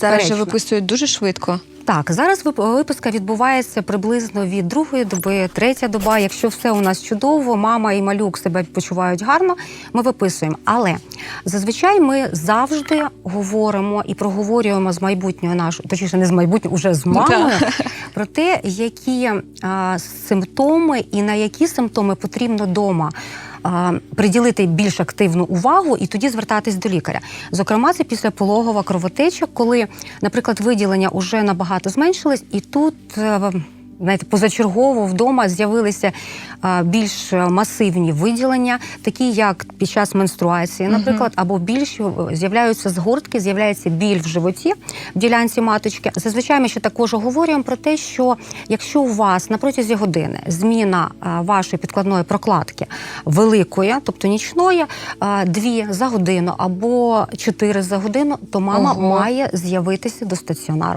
Зараз же виписують дуже швидко. Так, зараз вип- виписка відбувається приблизно від другої доби, третя доба. Якщо все у нас чудово, мама і малюк себе почувають гарно, ми виписуємо. Але зазвичай ми завжди говоримо і проговорюємо з майбутньою нашою, точніше, не з майбутньою, уже з мамою, про те, які а, симптоми і на які симптоми потрібно вдома. Приділити більш активну увагу і тоді звертатись до лікаря. Зокрема, це післяпологова кровотеча, коли, наприклад, виділення вже набагато зменшилось, і тут е, знаєте, позачергово вдома з'явилися більш масивні виділення, такі як під час менструації, наприклад, або більш е, з'являються згортки, з'являється біль в животі в ділянці маточки. Зазвичай ми ще також говоримо про те, що якщо у вас на протязі години зміна вашої підкладної прокладки великої, тобто нічної, дві за годину або чотири за годину, то мама Ого. має з'явитися до стаціонару.